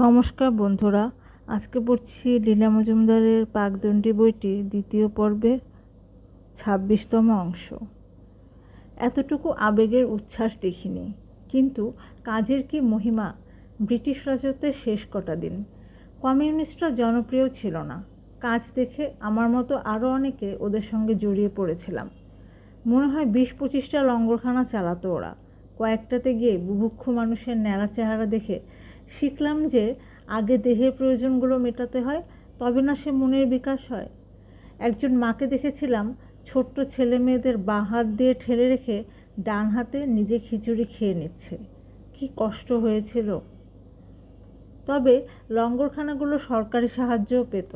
নমস্কার বন্ধুরা, আজকে পড়ছি লীলা মজুমদারের পাকদণ্ডী বইটি, দ্বিতীয় পর্বের ছাব্বিশতম অংশ। এতটুকু আবেগের উচ্ছ্বাস দেখিনি, কিন্তু কাজের কি মহিমা ব্রিটিশ রাজত্বের শেষ কটা দিন। কমিউনিস্টরা জনপ্রিয় ছিল না। কাজ দেখে আমার মতো আরও অনেকে ওদের সঙ্গে জড়িয়ে পড়েছিলাম। মনে হয় বিশ পঁচিশটা লঙ্গরখানা চালাতো ওরা। কয়েকটাতে গিয়ে বুভুক্ষ মানুষের ন্যাড়া চেহারা দেখে শিখলাম যে আগে দেহের প্রয়োজনগুলো মেটাতে হয়, তবে না সে মনের বিকাশ হয়। একজন মাকে দেখেছিলাম ছোট্ট ছেলে মেয়েদের বাঁ হাত দিয়ে ঠেলে রেখে ডান হাতে নিজে খিচুড়ি খেয়ে নিচ্ছে। কি কষ্ট হয়েছিল। তবে লঙ্গরখানাগুলো সরকারি সাহায্যও পেত।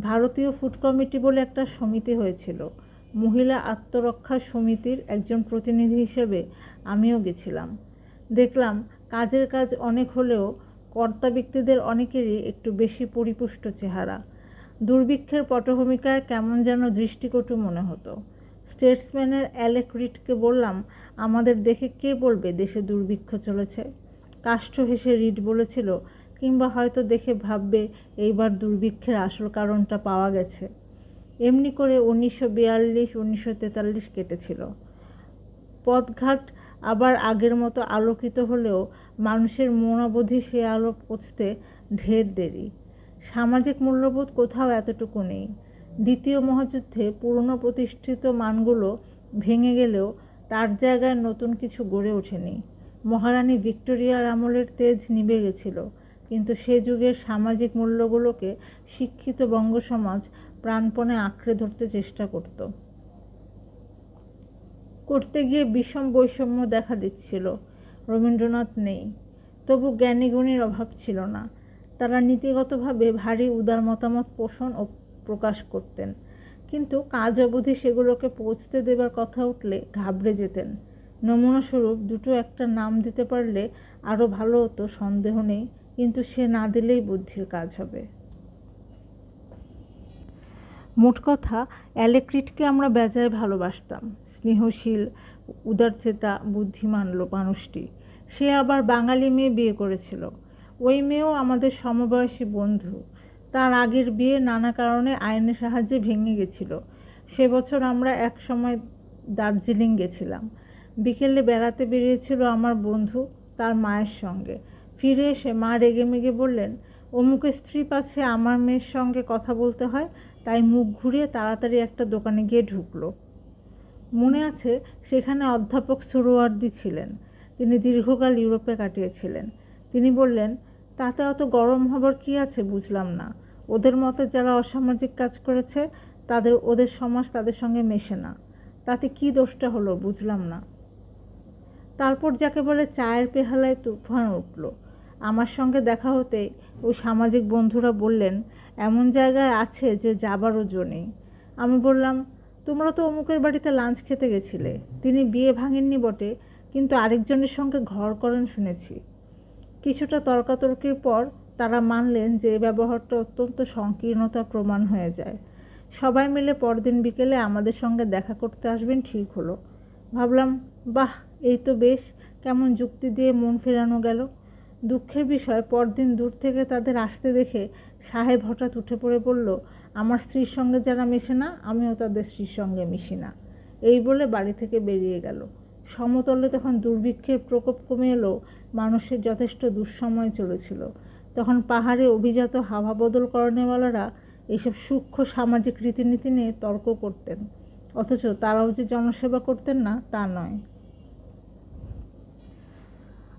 ভারতীয় ফুড কমিটি বলে একটা সমিতি হয়েছিল। মহিলা আত্মরক্ষা সমিতির একজন প্রতিনিধি হিসেবে আমিও গেছিলাম। দেখলাম কাজের কাজ অনেক হলেও কর্তা ব্যক্তিদের অনেকেরই একটু বেশি পরিপুষ্ট চেহারা। দুর্ভিক্ষের পটভূমিকায় কেমন যেন দৃষ্টিকটু মনে হতো। স্টেটসম্যানের অ্যালেক রিডকে বললাম, আমাদের দেখে কে বলবে দেশে দুর্ভিক্ষ চলেছে? কাষ্ঠ হেসে রিড বলেছিল, কিংবা হয়তো দেখে ভাববে এইবার দুর্ভিক্ষের আসল কারণটা পাওয়া গেছে। এমনি করে উনিশশো বিয়াল্লিশ, উনিশশো তেতাল্লিশ কেটেছিল। পথঘাট আবার আগের মতো আলোকিত হলেও মানুষের মনোবধি সে আলো পৌঁছতে ঢের দেরি। সামাজিক মূল্যবোধ কোথাও এতটুকু নেই। দ্বিতীয় মহাযুদ্ধে পুরনো প্রতিষ্ঠিত মানগুলো ভেঙে গেলেও তার জায়গায় নতুন কিছু গড়ে ওঠেনি। মহারানী ভিক্টোরিয়ার আমলের তেজ নিভে গেছিল, কিন্তু সে যুগের সামাজিক মূল্যগুলোকে শিক্ষিত বঙ্গ সমাজ প্রাণপণে আঁকড়ে ধরতে চেষ্টা করত। করতে গিয়ে বিষম বৈষম্য দেখা দিচ্ছিল। রবীন্দ্রনাথ নেই। তবু জ্ঞানীগুণীর অভাব ছিল না। তারা নীতিগতভাবে ভারী উদার মতামত পোষণ ও প্রকাশ করতেন। কিন্তু কাজ অবধি সেগুলোকে পৌঁছতে দেবার কথা উঠলে ঘাবড়ে যেতেন। নমুনাস্বরূপ দুটো একটা নাম দিতে পারলে আরও ভালো হতো, সন্দেহ নেই। কিন্তু সে না দিলেই বুদ্ধির কাজ হবে। মোট কথা, অ্যালেক্রিটকে আমরা বেজায় ভালোবাসতাম। স্নেহশীল, উদারচেতা, বুদ্ধিমান মানুষটি সে আবার বাঙালি মেয়ে বিয়ে করেছিল। ওই মেয়েও আমাদের সমবয়সী বন্ধু। তার আগের বিয়ে নানা কারণে আইনের সাহায্যে ভেঙে গেছিল। সে বছর আমরা এক সময় দার্জিলিং গেছিলাম। বিকেলে বেড়াতে বেরিয়েছিল আমার বন্ধু তার মায়ের সঙ্গে। ফিরে এসে মা রেগে মেগে বললেন, অমুকের স্ত্রী পাচ্ছে আমার মেয়ের সঙ্গে কথা বলতে হয়? তাই মুখ ঘুরিয়ে তাড়াতাড়ি একটা দোকানে গিয়ে ঢুকলো। মনে আছে সেখানে অধ্যাপক সুরোয়ার্দি ছিলেন। তিনি দীর্ঘকাল ইউরোপে কাটিয়েছিলেন। তিনি বললেন, তাতে অত গরম হবার কি আছে বুঝলাম না। ওদের মতে যারা অসামাজিক কাজ করেছে, তাদের, ওদের সমাজ তাদের সঙ্গে মেশে না। তাতে কি দোষটা হলো বুঝলাম না। তারপর যাকে বলে চায়ের পেহালায় তুফান উঠল। আমার সঙ্গে দেখা হতে ওই সামাজিক বন্ধুরা বললেন এমন জায়গায় আছে যে যাবারও জো নেই। আমি বললাম, তোমরা তো অমুকের বাড়িতে লাঞ্চ খেতে গেছিলে। তিনি বিয়ে ভাঙেননি বটে, কিন্তু আরেকজনের সঙ্গে ঘর করেন শুনেছি। কিছুটা তর্কাতর্কির পর তারা মানলেন যে ব্যবহারটা অত্যন্ত সংকীর্ণতা প্রমাণ হয়ে যায়। সবাই মিলে পরদিন বিকেলে আমাদের সঙ্গে দেখা করতে আসবেন ঠিক হলো। ভাবলাম, বাহ, এই তো বেশ। কেমন যুক্তি দিয়ে মন ফেরানো গেল। দুঃখের বিষয়, পরদিন দূর থেকে তাদের আসতে দেখে সাহেব হঠাৎ উঠে পড়ে বলল, আমার স্ত্রীর সঙ্গে যারা মেশে না, আমিও তাদের স্ত্রীর সঙ্গে মিশি না। এই বলে বাড়ি থেকে বেরিয়ে গেল। সমতলে তখন দুর্ভিক্ষের প্রকোপ কমে এলো মানুষের যথেষ্ট দুঃসময় চলেছিল। তখন পাহাড়ে অভিজাত হাওয়া বদল করণেওয়ালারা এইসব সূক্ষ্ম সামাজিক রীতিনীতি নিয়ে তর্ক করতেন। অথচ তারাও যে জনসেবা করতেন না, তা নয়।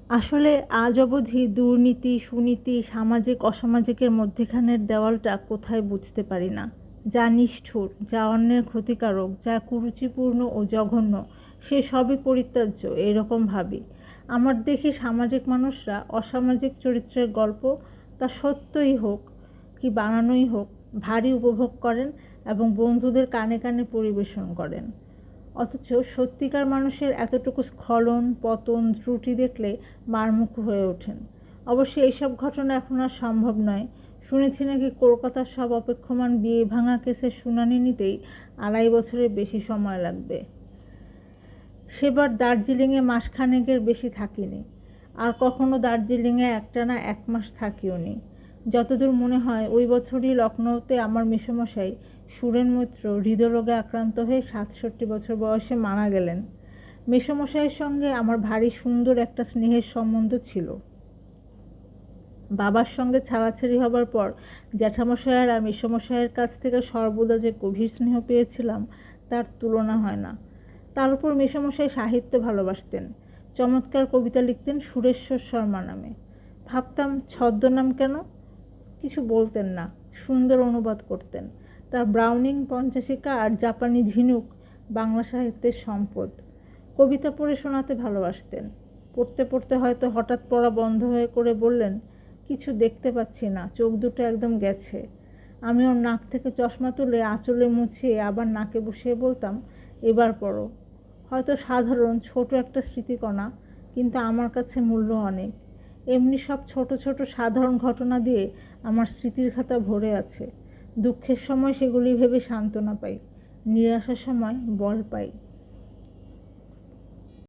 আসলে আজ অবধি দুর্নীতি, সুনীতি, সামাজিক, অসামাজিকের মধ্যেখানের দেওয়ালটা কোথায় বুঝতে পারি না। যা নিষ্ঠুর, যা অন্যের ক্ষতিকারক, যা কুরুচিপূর্ণ ও জঘন্য, সে সবই পরিত্যাজ্য, এরকম ভাবি। আমার দেখি সামাজিক মানুষরা অসামাজিক চরিত্রের গল্প তা সত্যই হোক কি বানানোই হোক ভারী উপভোগ করেন এবং বন্ধুদের কানে কানে পরিবেশন করেন। অথচ সত্যিকার মানুষের এতটুকু স্খলন, পতন, ত্রুটি দেখলে মারমুখ হয়ে ওঠেন। অবশ্য এইসব ঘটনা এখন আর সম্ভব নয়। শুনেছি নাকি কলকাতার সব অপেক্ষমান বিয়ে ভাঙা কেসের শুনানি নিতেই আড়াই বছরের বেশি সময় লাগবে। সেবার দার্জিলিংয়ে মাসখানেকের বেশি থাকিনি। আর কখনো দার্জিলিংয়ে একটানা এক মাস থাকিও নি যতদূর মনে হয়, ওই বছরই লখনৌতে আমার মেসোমশাই সুরেন মৈত্র হৃদরোগে আক্রান্ত হয়ে সাতষট্টি বছর বয়সে মারা গেলেন। মেসোমশাইয়ের সঙ্গে আমার ভারী সুন্দর একটা স্নেহের সম্বন্ধ ছিল। বাবার সঙ্গে ছাড়াছাড়ি হবার পর জ্যাঠামশাইয়ের আর মেসোমশাইয়ের কাছ থেকে সর্বদা যে গভীর স্নেহ পেয়েছিলাম, তার তুলনা হয় না। তার উপর মেসোমশাই সাহিত্য ভালোবাসতেন। চমৎকার কবিতা লিখতেন সুরেশ্বর শর্মা নামে। ভাবতাম, ছদ্মনাম কেন? কিছু বলতেন না, সুন্দর অনুবাদ করতেন। তার ব্রাউনিং পঞ্চাশিকা আর জাপানি ঝিনুক বাংলা সাহিত্যের সম্পদ। কবিতা পড়ে শোনাতে ভালোবাসতেন। পড়তে পড়তে হয়তো হঠাৎ পড়া বন্ধ হয়ে করে বললেন, কিছু দেখতে পাচ্ছি না, চোখ দুটো একদম গেছে। আমি ওর নাক থেকে চশমা তুলে আঁচলে মুছিয়ে আবার নাকে বসিয়ে বলতাম, এবার পড়ো। হয়তো সাধারণ, ছোট একটা স্মৃতিকণা, কিন্তু আমার কাছে মূল্য অনেক। এমনি সব ছোট ছোট সাধারণ ঘটনা দিয়ে আমার স্মৃতির খাতা ভরে আছে। দুঃখের সময় সেগুলি ভেবে সান্ত্বনা পাই নিরাশার সময় বল পাই।